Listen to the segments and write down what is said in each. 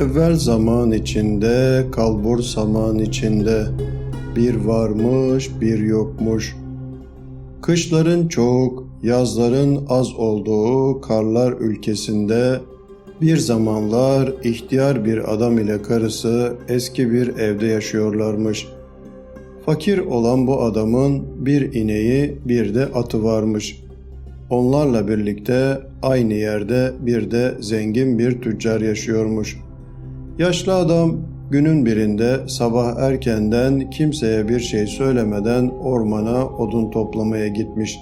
Evvel zaman içinde, kalbur saman içinde, bir varmış bir yokmuş. Kışların çok, yazların az olduğu karlar ülkesinde bir zamanlar ihtiyar bir adam ile karısı eski bir evde yaşıyorlarmış. Fakir olan bu adamın bir ineği bir de atı varmış. Onlarla birlikte aynı yerde bir de zengin bir tüccar yaşıyormuş. Yaşlı adam günün birinde sabah erkenden kimseye bir şey söylemeden ormana odun toplamaya gitmiş.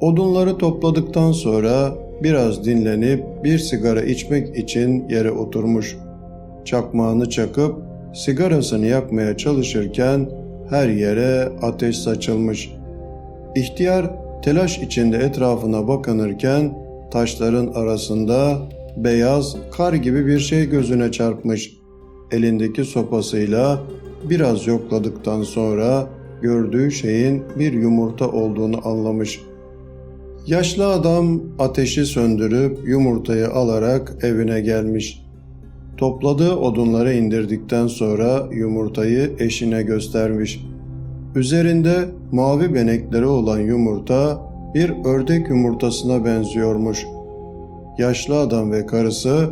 Odunları topladıktan sonra biraz dinlenip bir sigara içmek için yere oturmuş. Çakmağını çakıp sigarasını yakmaya çalışırken her yere ateş saçılmış. İhtiyar telaş içinde etrafına bakınırken taşların arasında beyaz kar gibi bir şey gözüne çarpmış. Elindeki sopasıyla biraz yokladıktan sonra gördüğü şeyin bir yumurta olduğunu anlamış. Yaşlı adam ateşi söndürüp yumurtayı alarak evine gelmiş. Topladığı odunları indirdikten sonra yumurtayı eşine göstermiş. Üzerinde mavi benekleri olan yumurta bir ördek yumurtasına benziyormuş. Yaşlı adam ve karısı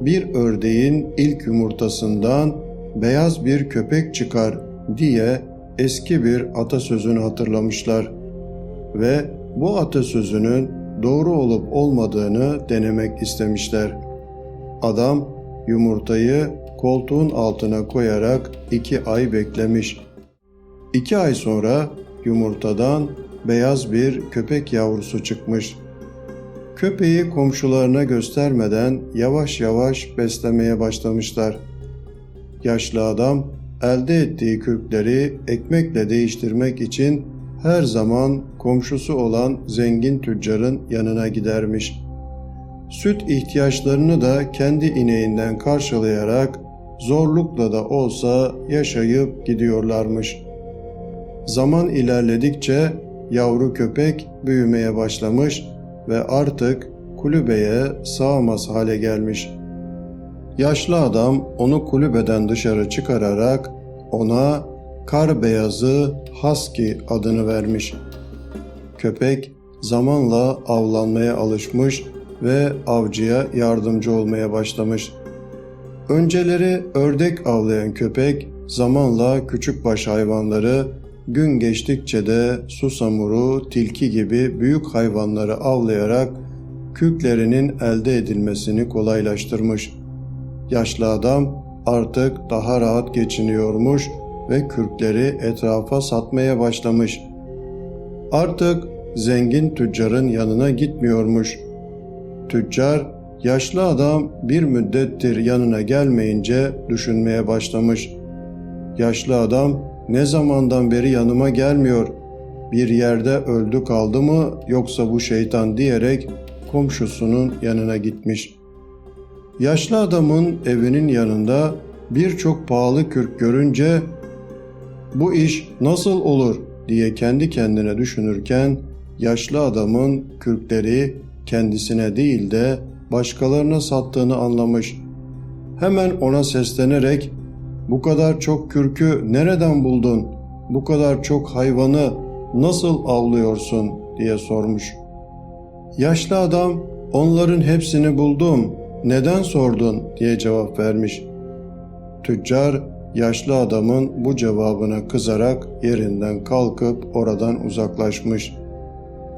bir ördeğin ilk yumurtasından beyaz bir köpek çıkar diye eski bir atasözünü hatırlamışlar ve bu atasözünün doğru olup olmadığını denemek istemişler. Adam yumurtayı koltuğun altına koyarak iki ay beklemiş. İki ay sonra yumurtadan beyaz bir köpek yavrusu çıkmış. Köpeği komşularına göstermeden yavaş yavaş beslemeye başlamışlar. Yaşlı adam elde ettiği kürkleri ekmekle değiştirmek için her zaman komşusu olan zengin tüccarın yanına gidermiş. Süt ihtiyaçlarını da kendi ineğinden karşılayarak zorlukla da olsa yaşayıp gidiyorlarmış. Zaman ilerledikçe yavru köpek büyümeye başlamış ve artık kulübeye sığamaz hale gelmiş. Yaşlı adam onu kulübeden dışarı çıkararak ona kar beyazı Husky adını vermiş. Köpek zamanla avlanmaya alışmış ve avcıya yardımcı olmaya başlamış. Önceleri ördek avlayan köpek zamanla küçükbaş hayvanları, gün geçtikçe de susamuru, tilki gibi büyük hayvanları avlayarak küklerinin elde edilmesini kolaylaştırmış. Yaşlı adam artık daha rahat geçiniyormuş ve kürkleri etrafa satmaya başlamış. Artık zengin tüccarın yanına gitmiyormuş. Tüccar yaşlı adam bir müddettir yanına gelmeyince düşünmeye başlamış. Yaşlı adam ne zamandan beri yanıma gelmiyor. Bir yerde öldü kaldı mı yoksa bu şeytan diyerek komşusunun yanına gitmiş. Yaşlı adamın evinin yanında birçok pahalı kürk görünce bu iş nasıl olur diye kendi kendine düşünürken yaşlı adamın kürkleri kendisine değil de başkalarına sattığını anlamış. Hemen ona seslenerek bu kadar çok kürkü nereden buldun? Bu kadar çok hayvanı nasıl avlıyorsun diye sormuş. Yaşlı adam onların hepsini buldum. Neden sordun diye cevap vermiş. Tüccar yaşlı adamın bu cevabına kızarak yerinden kalkıp oradan uzaklaşmış.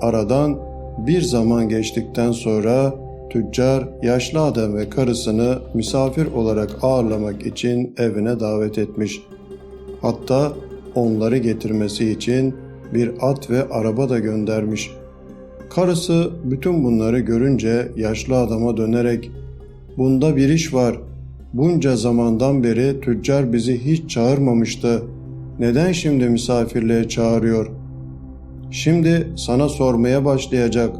Aradan bir zaman geçtikten sonra tüccar yaşlı adam ve karısını misafir olarak ağırlamak için evine davet etmiş. Hatta onları getirmesi için bir at ve araba da göndermiş. Karısı bütün bunları görünce yaşlı adama dönerek "Bunda bir iş var. Bunca zamandan beri tüccar bizi hiç çağırmamıştı. Neden şimdi misafirliğe çağırıyor? Şimdi sana sormaya başlayacak.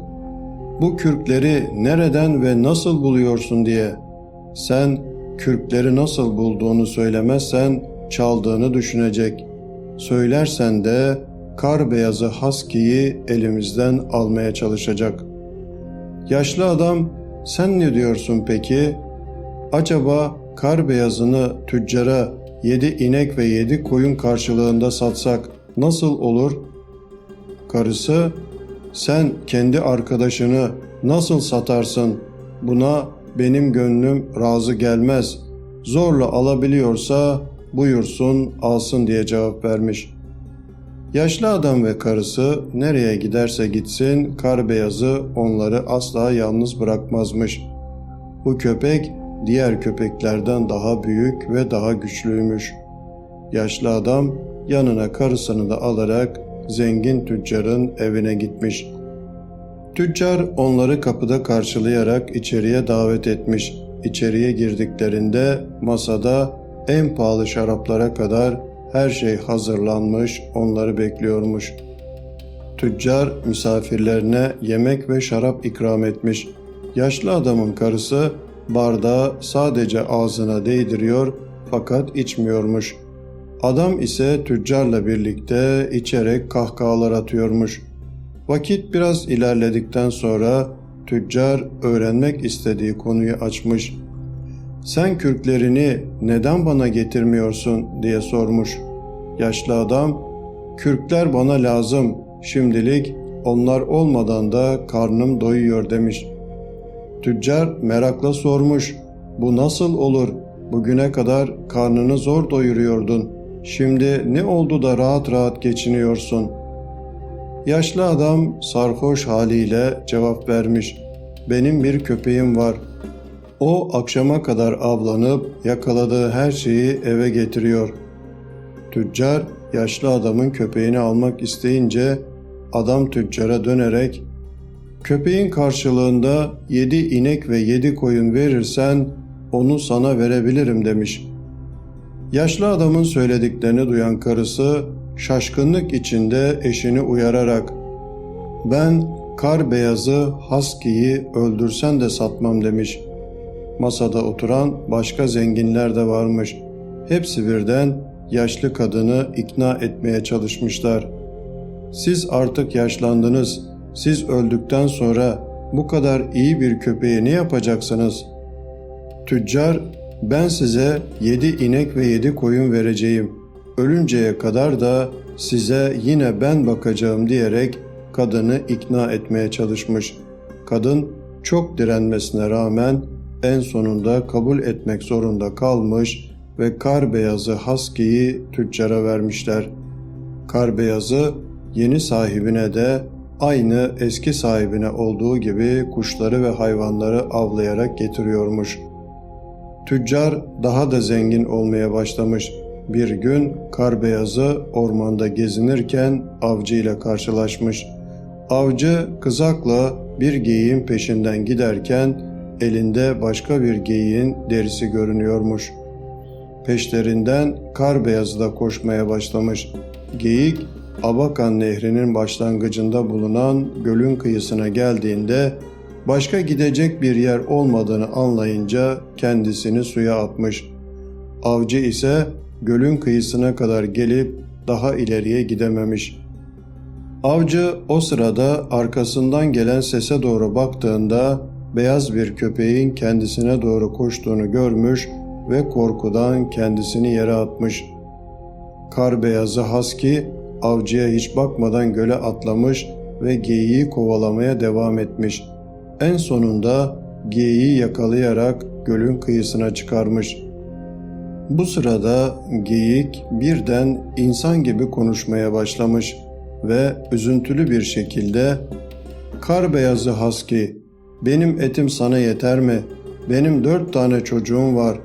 Bu kürkleri nereden ve nasıl buluyorsun diye. Sen kürkleri nasıl bulduğunu söylemezsen çaldığını düşünecek. Söylersen de kar beyazı Husky'yi elimizden almaya çalışacak. Yaşlı adam sen ne diyorsun peki? Acaba kar beyazını tüccara yedi inek ve yedi koyun karşılığında satsak nasıl olur? Karısı, sen kendi arkadaşını nasıl satarsın? Buna benim gönlüm razı gelmez. Zorla alabiliyorsa buyursun alsın diye cevap vermiş. Yaşlı adam ve karısı nereye giderse gitsin kar beyazı onları asla yalnız bırakmazmış. Bu köpek diğer köpeklerden daha büyük ve daha güçlüymüş. Yaşlı adam yanına karısını da alarak zengin tüccarın evine gitmiş. Tüccar onları kapıda karşılayarak içeriye davet etmiş. İçeriye girdiklerinde masada en pahalı şaraplara kadar her şey hazırlanmış, onları bekliyormuş. Tüccar misafirlerine yemek ve şarap ikram etmiş. Yaşlı adamın karısı bardağı sadece ağzına değdiriyor fakat içmiyormuş. Adam ise tüccarla birlikte içerek kahkahalar atıyormuş. Vakit biraz ilerledikten sonra tüccar öğrenmek istediği konuyu açmış. Sen kürklerini neden bana getirmiyorsun diye sormuş. Yaşlı adam, kürkler bana lazım. Şimdilik onlar olmadan da karnım doyuyor demiş. Tüccar merakla sormuş. Bu nasıl olur? Bugüne kadar karnını zor doyuruyordun. Şimdi ne oldu da rahat rahat geçiniyorsun? Yaşlı adam sarhoş haliyle cevap vermiş. Benim bir köpeğim var. O akşama kadar avlanıp yakaladığı her şeyi eve getiriyor. Tüccar yaşlı adamın köpeğini almak isteyince adam tüccara dönerek Köpeğin karşılığında yedi inek ve yedi koyun verirsen onu sana verebilirim demiş. Yaşlı adamın söylediklerini duyan karısı şaşkınlık içinde eşini uyararak ben kar beyazı Husky'yi öldürsen de satmam demiş. Masada oturan başka zenginler de varmış. Hepsi birden yaşlı kadını ikna etmeye çalışmışlar. Siz artık yaşlandınız. Siz öldükten sonra bu kadar iyi bir köpeği ne yapacaksınız? Tüccar, ben size yedi inek ve yedi koyun vereceğim. Ölünceye kadar da size yine ben bakacağım diyerek kadını ikna etmeye çalışmış. Kadın çok direnmesine rağmen en sonunda kabul etmek zorunda kalmış ve kar beyazı Husky'yi tüccara vermişler. Kar beyazı yeni sahibine de aynı eski sahibine olduğu gibi kuşları ve hayvanları avlayarak getiriyormuş. Tüccar daha da zengin olmaya başlamış. Bir gün kar beyazı ormanda gezinirken avcı ile karşılaşmış. Avcı kızakla bir geyiğin peşinden giderken elinde başka bir geyiğin derisi görünüyormuş. Peşlerinden kar beyazı da koşmaya başlamış. Geyik Abakan Nehri'nin başlangıcında bulunan gölün kıyısına geldiğinde başka gidecek bir yer olmadığını anlayınca kendisini suya atmış. Avcı ise gölün kıyısına kadar gelip daha ileriye gidememiş. Avcı o sırada arkasından gelen sese doğru baktığında beyaz bir köpeğin kendisine doğru koştuğunu görmüş ve korkudan kendisini yere atmış. Kar beyazı Husky avcıya hiç bakmadan göle atlamış ve geyiği kovalamaya devam etmiş. En sonunda geyiği yakalayarak gölün kıyısına çıkarmış. Bu sırada geyik birden insan gibi konuşmaya başlamış ve üzüntülü bir şekilde ''Kar beyazı Husky, benim etim sana yeter mi? Benim dört tane çocuğum var.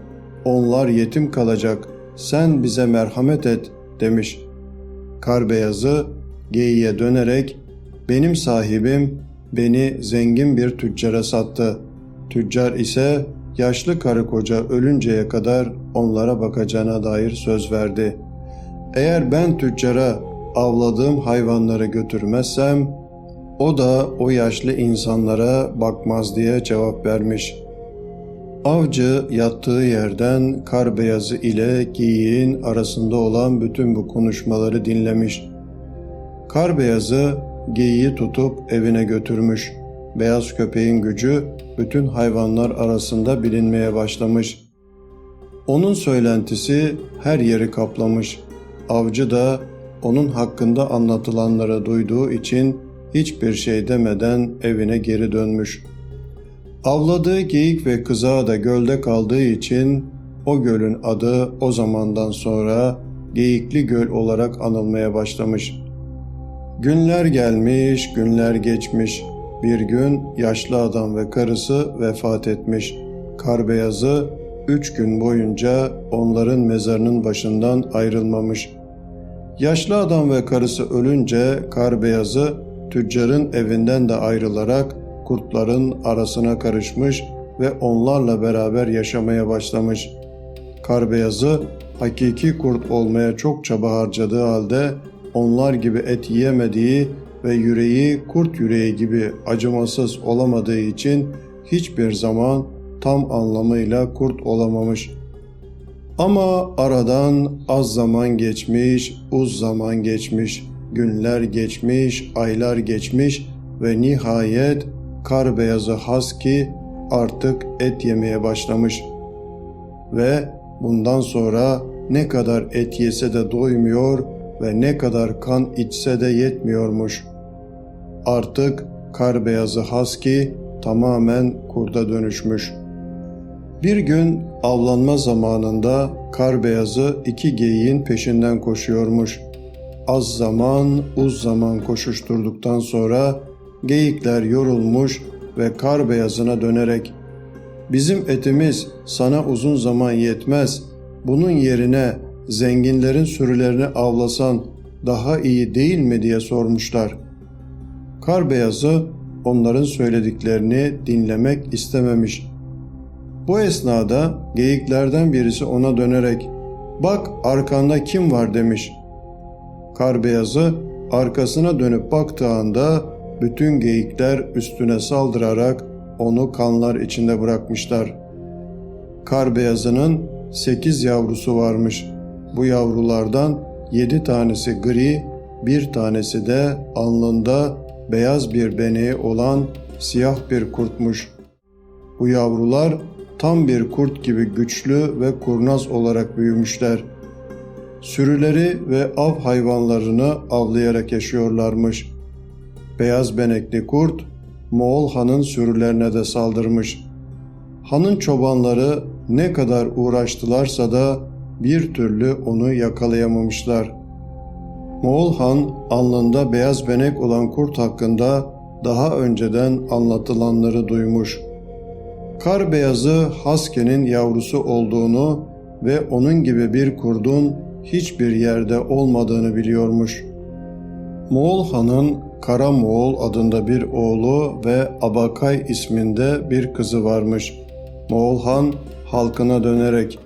Onlar yetim kalacak. Sen bize merhamet et.'' demiş. Kar beyazı geyiğe dönerek benim sahibim beni zengin bir tüccara sattı. Tüccar ise yaşlı karı koca ölünceye kadar onlara bakacağına dair söz verdi. Eğer ben tüccara avladığım hayvanları götürmezsem o da o yaşlı insanlara bakmaz diye cevap vermiş. Avcı yattığı yerden kar beyazı ile giyin arasında olan bütün bu konuşmaları dinlemiş. Kar beyazı geyiği tutup evine götürmüş. beyaz köpeğin gücü bütün hayvanlar arasında bilinmeye başlamış. Onun söylentisi her yeri kaplamış. Avcı da onun hakkında anlatılanları duyduğu için hiçbir şey demeden evine geri dönmüş. Avladığı geyik ve kızağı da gölde kaldığı için o gölün adı o zamandan sonra Geyikli Göl olarak anılmaya başlamış. Günler gelmiş, günler geçmiş. Bir gün yaşlı adam ve karısı vefat etmiş. Kar beyazı üç gün boyunca onların mezarının başından ayrılmamış. Yaşlı adam ve karısı ölünce kar beyazı tüccarın evinden de ayrılarak kurtların arasına karışmış ve onlarla beraber yaşamaya başlamış. Kar beyazı hakiki kurt olmaya çok çaba harcadığı halde onlar gibi et yiyemediği ve yüreği kurt yüreği gibi acımasız olamadığı için hiçbir zaman tam anlamıyla kurt olamamış. Ama aradan az zaman geçmiş, uz zaman geçmiş, günler geçmiş, aylar geçmiş ve nihayet kar beyazı Husky artık et yemeye başlamış. Ve bundan sonra ne kadar et yese de doymuyor ve ne kadar kan içse de yetmiyormuş. Artık kar beyazı Husky tamamen kurda dönüşmüş. Bir gün avlanma zamanında kar beyazı iki geyiğin peşinden koşuyormuş. Az zaman, uz zaman koşuşturduktan sonra geyikler yorulmuş ve kar beyazına dönerek "Bizim etimiz sana uzun zaman yetmez. Bunun yerine zenginlerin sürülerini avlasan daha iyi değil mi?" diye sormuşlar. Kar beyazı onların söylediklerini dinlemek istememiş. Bu esnada geyiklerden birisi ona dönerek "Bak arkanda kim var?" demiş. Kar beyazı arkasına dönüp baktığı anda bütün geyikler üstüne saldırarak onu kanlar içinde bırakmışlar. Kar beyazının sekiz yavrusu varmış. Bu yavrulardan yedi tanesi gri, bir tanesi de alnında beyaz bir beneği olan siyah bir kurtmuş. Bu yavrular tam bir kurt gibi güçlü ve kurnaz olarak büyümüşler. Sürüleri ve av hayvanlarını avlayarak yaşıyorlarmış. Beyaz benekli kurt, Moğol hanın sürülerine de saldırmış. Hanın çobanları ne kadar uğraştılarsa da bir türlü onu yakalayamamışlar. Moğol han alnında beyaz benek olan kurt hakkında daha önceden anlatılanları duymuş. Kar beyazı Haske'nin yavrusu olduğunu ve onun gibi bir kurdun hiçbir yerde olmadığını biliyormuş. Moğol Han'ın Kara Moğol adında bir oğlu ve Abakay isminde bir kızı varmış. Moğol Han halkına dönerek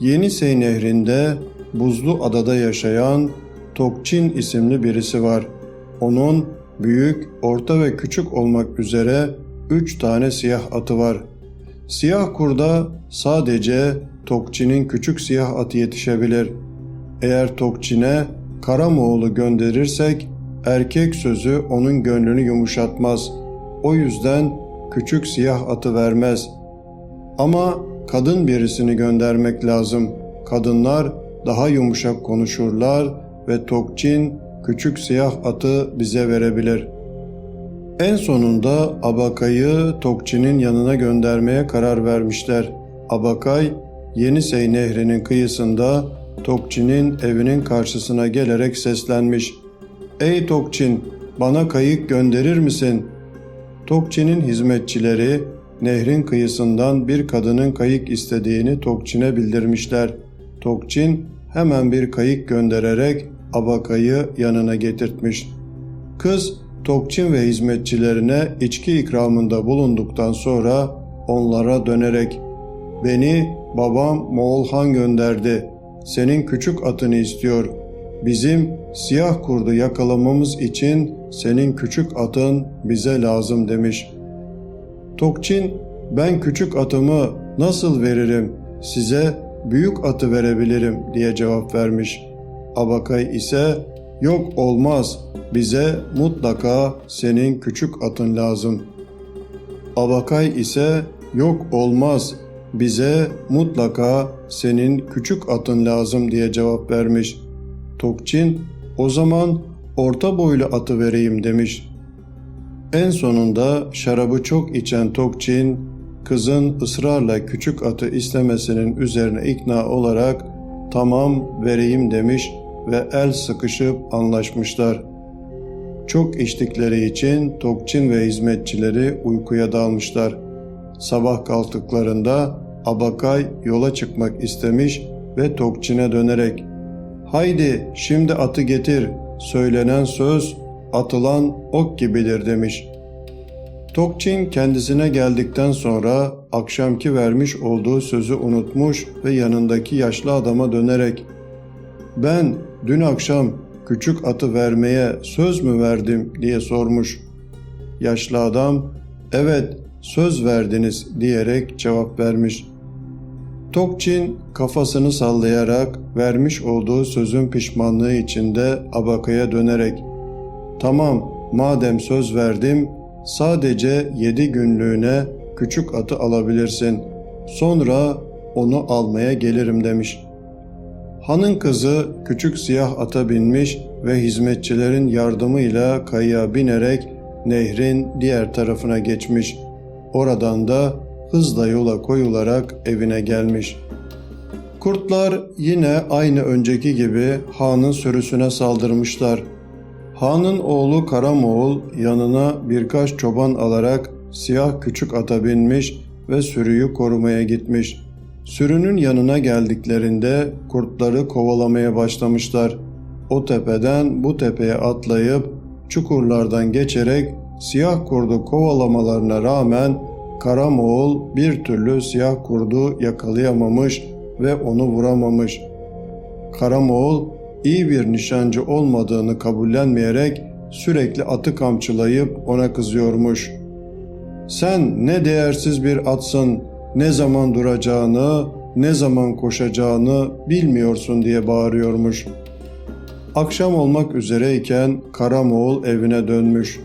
Yenisey nehrinde buzlu adada yaşayan Tokçin isimli birisi var. Onun büyük, orta ve küçük olmak üzere üç tane siyah atı var. Siyah kurda sadece Tokçin'in küçük siyah atı yetişebilir. Eğer Tokçin'e Karamoğlu gönderirsek erkek sözü onun gönlünü yumuşatmaz. O yüzden küçük siyah atı vermez. Ama kadın birisini göndermek lazım. Kadınlar daha yumuşak konuşurlar ve Tokçin küçük siyah atı bize verebilir. En sonunda Abakay'ı Tokçin'in yanına göndermeye karar vermişler. Abakay, Yenisey Nehri'nin kıyısında Tokçin'in evinin karşısına gelerek seslenmiş. ''Ey Tokçin, bana kayık gönderir misin?'' Tokçin'in hizmetçileri nehrin kıyısından bir kadının kayık istediğini Tokçin'e bildirmişler. Tokçin hemen bir kayık göndererek Abakay'ı yanına getirtmiş. Kız Tokçin ve hizmetçilerine içki ikramında bulunduktan sonra onlara dönerek ''Beni babam Moğol Han gönderdi. Senin küçük atını istiyor. Bizim siyah kurdu yakalamamız için senin küçük atın bize lazım.'' demiş. Tokçin ''Ben küçük atımı nasıl veririm? Size büyük atı verebilirim.'' diye cevap vermiş. Abakay ise Yok olmaz. Bize mutlaka senin küçük atın lazım. Abakay ise yok olmaz. Bize mutlaka senin küçük atın lazım diye cevap vermiş. Tokçin o zaman orta boylu atı vereyim demiş. En sonunda şarabı çok içen Tokçin kızın ısrarla küçük atı istemesinin üzerine ikna olarak tamam vereyim demiş ve el sıkışıp anlaşmışlar. Çok içtikleri için Tokçin ve hizmetçileri uykuya dalmışlar. Sabah kalktıklarında Abakay yola çıkmak istemiş ve Tokçin'e dönerek ''Haydi şimdi atı getir, söylenen söz atılan ok gibidir.'' demiş. Tokçin kendisine geldikten sonra akşamki vermiş olduğu sözü unutmuş ve yanındaki yaşlı adama dönerek ''Ben dün akşam küçük atı vermeye söz mü verdim?'' diye sormuş. Yaşlı adam ''Evet söz verdiniz.'' diyerek cevap vermiş. Tokçin kafasını sallayarak vermiş olduğu sözün pişmanlığı içinde Abaka'ya dönerek ''Tamam madem söz verdim sadece yedi günlüğüne küçük atı alabilirsin. Sonra onu almaya gelirim.'' demiş. Hanın kızı küçük siyah ata binmiş ve hizmetçilerin yardımıyla kayaya binerek nehrin diğer tarafına geçmiş. Oradan da hızla yola koyularak evine gelmiş. Kurtlar yine aynı önceki gibi Han'ın sürüsüne saldırmışlar. Han'ın oğlu Karamoğul yanına birkaç çoban alarak siyah küçük ata binmiş ve sürüyü korumaya gitmiş. Sürünün yanına geldiklerinde kurtları kovalamaya başlamışlar. O tepeden bu tepeye atlayıp çukurlardan geçerek siyah kurdu kovalamalarına rağmen Karamoğul bir türlü siyah kurdu yakalayamamış ve onu vuramamış. Karamoğul iyi bir nişancı olmadığını kabullenmeyerek sürekli atı kamçılayıp ona kızıyormuş. Sen ne değersiz bir atsın, ne zaman duracağını, ne zaman koşacağını bilmiyorsun diye bağırıyormuş. Akşam olmak üzereyken Karamoğul evine dönmüş.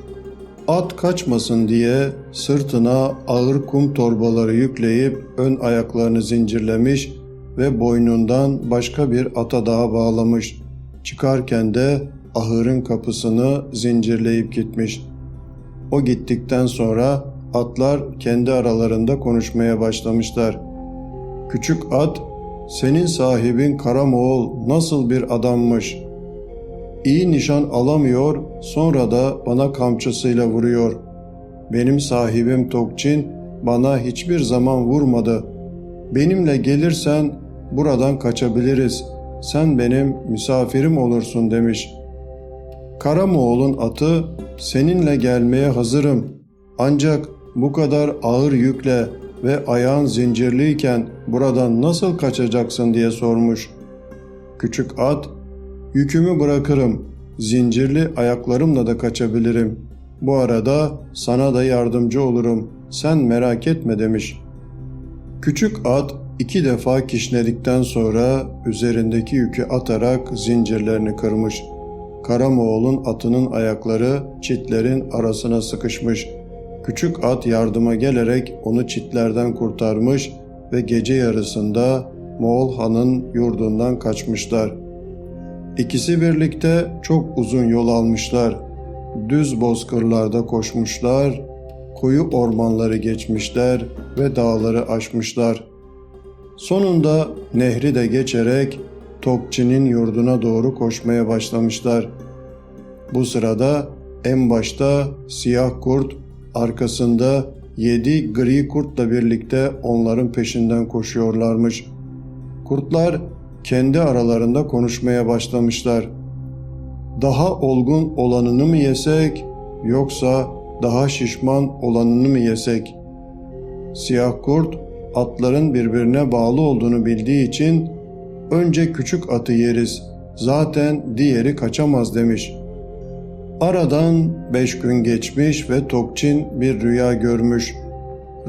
At kaçmasın diye sırtına ağır kum torbaları yükleyip ön ayaklarını zincirlemiş ve boynundan başka bir ata daha bağlamış. Çıkarken de ahırın kapısını zincirleyip gitmiş. O gittikten sonra atlar kendi aralarında konuşmaya başlamışlar. Küçük at, senin sahibin Karamoğul nasıl bir adammış? İyi nişan alamıyor, sonra da bana kamçısıyla vuruyor. Benim sahibim Tokçin bana hiçbir zaman vurmadı. Benimle gelirsen buradan kaçabiliriz. Sen benim misafirim olursun demiş. Karamoğul'un atı seninle gelmeye hazırım. Ancak bu kadar ağır yükle ve ayağın zincirliyken buradan nasıl kaçacaksın diye sormuş. Küçük at, yükümü bırakırım, zincirli ayaklarımla da kaçabilirim. Bu arada sana da yardımcı olurum, sen merak etme demiş. Küçük at iki defa kişnedikten sonra üzerindeki yükü atarak zincirlerini kırmış. Karamoğul'un atının ayakları çitlerin arasına sıkışmış. Küçük at yardıma gelerek onu çitlerden kurtarmış ve gece yarısında Moğol Han'ın yurdundan kaçmışlar. İkisi birlikte çok uzun yol almışlar. Düz bozkırlarda koşmuşlar, koyu ormanları geçmişler ve dağları aşmışlar. Sonunda nehri de geçerek Tokçi'nin yurduna doğru koşmaya başlamışlar. Bu sırada en başta siyah kurt, arkasında yedi gri kurtla birlikte onların peşinden koşuyorlarmış. Kurtlar kendi aralarında konuşmaya başlamışlar. Daha olgun olanını mı yesek yoksa daha şişman olanını mı yesek? Siyah kurt atların birbirine bağlı olduğunu bildiği için önce küçük atı yeriz zaten diğeri kaçamaz demiş. Aradan beş gün geçmiş ve Tokçin bir rüya görmüş.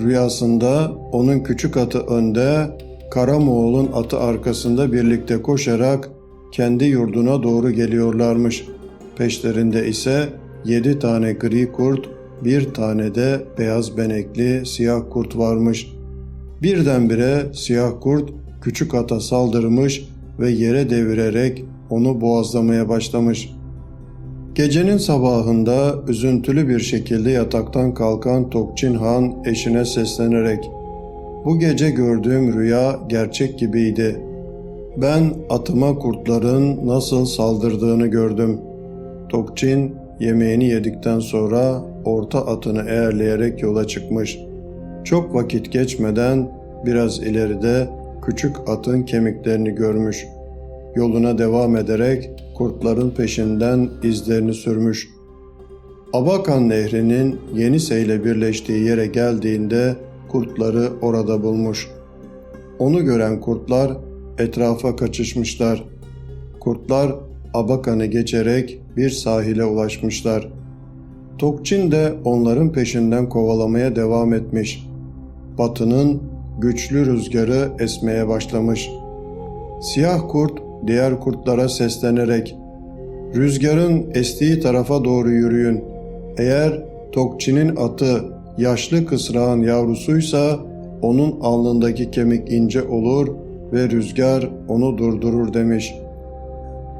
Rüyasında onun küçük atı önde, Karamoğul'un atı arkasında birlikte koşarak kendi yurduna doğru geliyorlarmış.'' Peşlerinde ise yedi tane gri kurt, bir tane de beyaz benekli siyah kurt varmış. Birdenbire siyah kurt küçük ata saldırmış ve yere devirerek onu boğazlamaya başlamış. Gecenin sabahında üzüntülü bir şekilde yataktan kalkan Tokçin Han eşine seslenerek ''Bu gece gördüğüm rüya gerçek gibiydi. Ben atıma kurtların nasıl saldırdığını gördüm.'' Tokçin yemeğini yedikten sonra orta atını eğerleyerek yola çıkmış. Çok vakit geçmeden biraz ileride küçük atın kemiklerini görmüş. Yoluna devam ederek kurtların peşinden izlerini sürmüş. Abakan Nehri'nin Yenise ile birleştiği yere geldiğinde kurtları orada bulmuş. Onu gören kurtlar etrafa kaçışmışlar. Kurtlar Abakan'ı geçerek bir sahile ulaşmışlar. Tokçin de onların peşinden kovalamaya devam etmiş. Batının güçlü rüzgarı esmeye başlamış. Siyah kurt diğer kurtlara seslenerek Rüzgarın estiği tarafa doğru yürüyün. Eğer Tokçin'in atı yaşlı kısrağın yavrusuysa onun alnındaki kemik ince olur ve rüzgar onu durdurur demiş.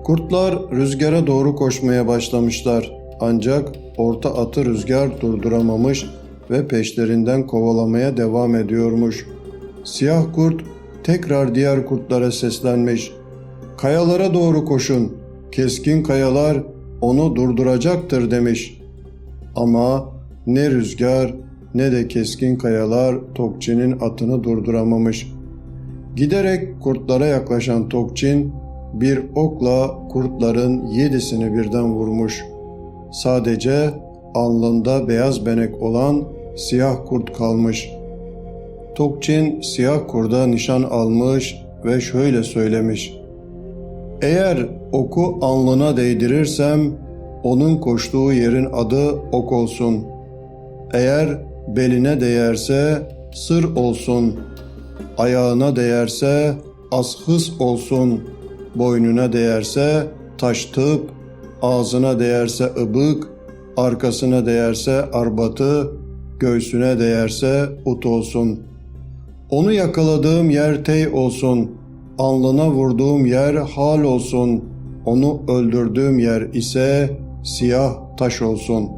Kurtlar rüzgara doğru koşmaya başlamışlar. Ancak orta atı rüzgar durduramamış ve peşlerinden kovalamaya devam ediyormuş. Siyah kurt tekrar diğer kurtlara seslenmiş. Kayalara doğru koşun. Keskin kayalar onu durduracaktır demiş. Ama ne rüzgar ne de keskin kayalar Tokçin'in atını durduramamış. Giderek kurtlara yaklaşan Tokçin bir okla kurtların yedisini birden vurmuş. Sadece alnında beyaz benek olan siyah kurt kalmış. Tokçin siyah kurda nişan almış ve şöyle söylemiş. Eğer oku alnına değdirirsem onun koştuğu yerin adı ok olsun. Eğer beline değerse sır olsun. Ayağına değerse ashıs olsun. Boynuna değerse taş tıp, ağzına değerse ıbık, arkasına değerse arbatı, göğsüne değerse ut olsun. Onu yakaladığım yer tey olsun, alnına vurduğum yer hal olsun, onu öldürdüğüm yer ise siyah taş olsun.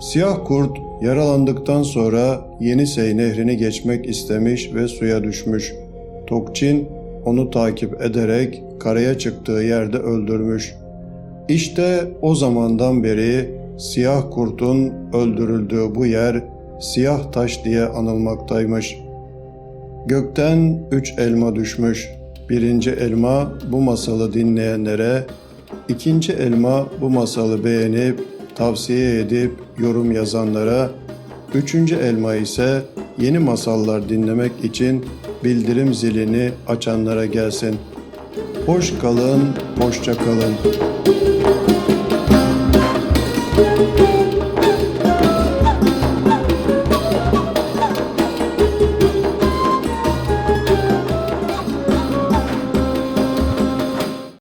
Siyah kurt yaralandıktan sonra Yenisey nehrini geçmek istemiş ve suya düşmüş. Tokçin onu takip ederek karaya çıktığı yerde öldürmüş. İşte o zamandan beri siyah kurtun öldürüldüğü bu yer siyah taş diye anılmaktaymış. Gökten üç elma düşmüş. Birinci elma bu masalı dinleyenlere, ikinci elma bu masalı beğenip tavsiye edip yorum yazanlara, üçüncü elma ise yeni masallar dinlemek için bildirim zilini açanlara gelsin. Hoş kalın, hoşça kalın.